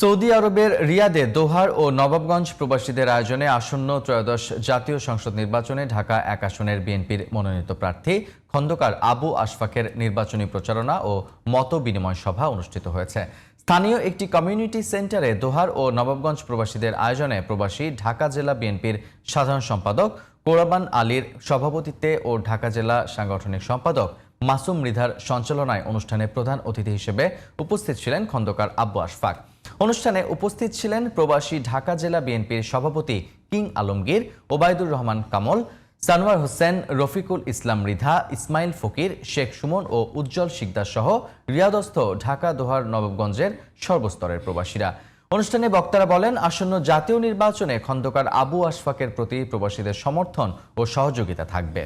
Saudi আরবের রিয়াদে দোহার ও নবাবগঞ্জ প্রবাসীদের আয়োজনে আসন্ন ত্রয়োদশ জাতীয় সংসদ নির্বাচনে ঢাকা এক আসনের বিএনপির মনোনীত প্রার্থী খন্দকার আবু আশফাকের নির্বাচনী প্রচারণা ও মত বিনিময় সভা অনুষ্ঠিত হয়েছে। স্থানীয় একটি কমিউনিটি সেন্টারে দোহার ও নবাবগঞ্জ প্রবাসীদের আয়োজনে প্রবাসী ঢাকা জেলা বিএনপির সাধারণ সম্পাদক কোরবান আলীর সভাপতিত্বে ও ঢাকা জেলা সাংগঠনিক সম্পাদক মাসুম মৃধার সঞ্চালনায় অনুষ্ঠানে প্রধান অতিথি হিসেবে উপস্থিত ছিলেন খন্দকার আব্বু আশফাক। অনুষ্ঠানে উপস্থিত ছিলেন প্রবাসী ঢাকা জেলা বিএনপির সভাপতি কিং আলমগীর, ওবায়দুর রহমান কামল, সানোয়ার হোসেন, রফিকুল ইসলাম রিধা, ইসমাইল ফকির, শেখ সুমন ও উজ্জ্বল শিকদার সহ রিয়াদস্থ ঢাকা দোহার নবাবগঞ্জের সর্বস্তরের প্রবাসীরা। অনুষ্ঠানে বক্তারা বলেন, আসন্ন জাতীয় নির্বাচনে খন্দকার আবু আশফাকের প্রতি প্রবাসীদের সমর্থন ও সহযোগিতা থাকবে।